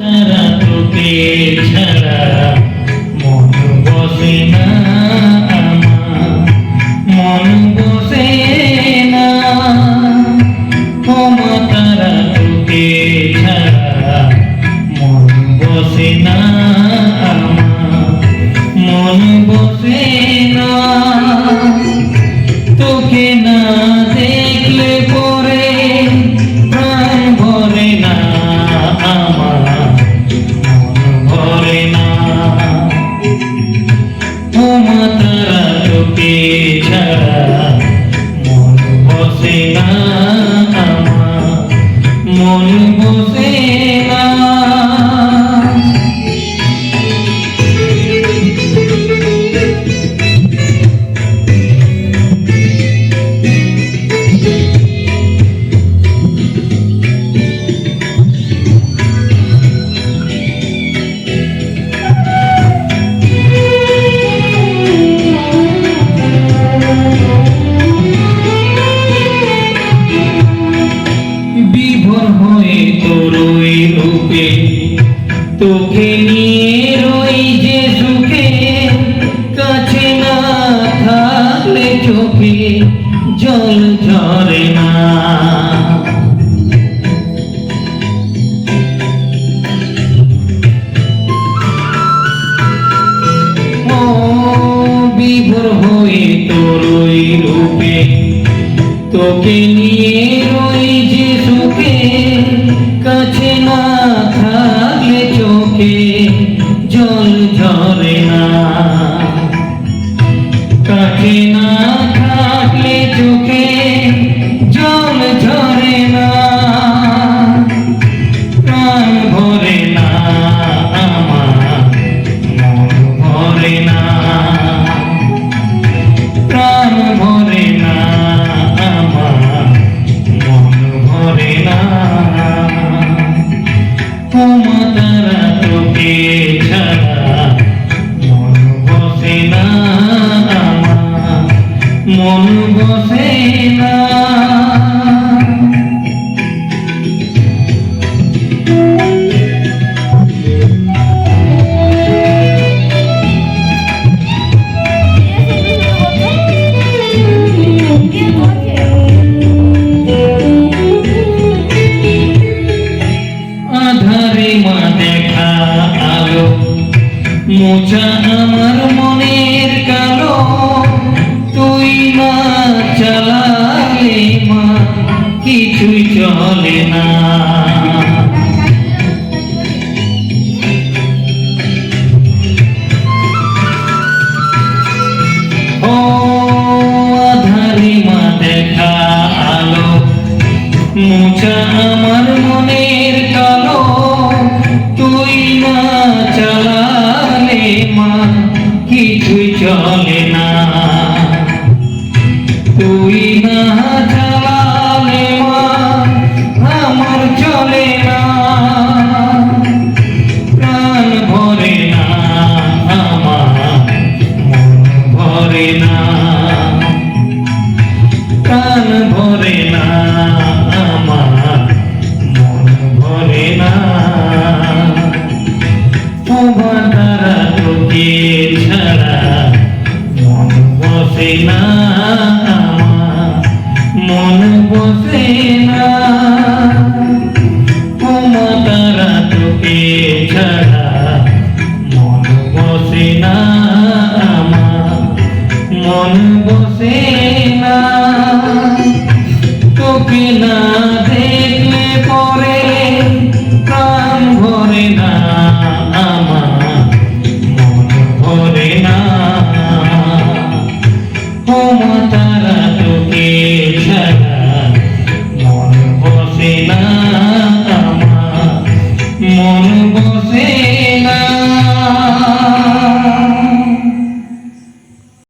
তারা তোকে ছাড়া মন বসে না না। তারা ছাড়া মন তোকে নিয়ে রই যে সুখে, কাছে না থাকলে চোখে জল ঝরে না। বিভোর হয়ে তোর রূপে, তোকে নিয়ে রই যে তারা তোকে ছাড়া মন বসে না মন বসে Muchas কিছুই চলে না। না মন বসে না। ও তোকে ছাড়া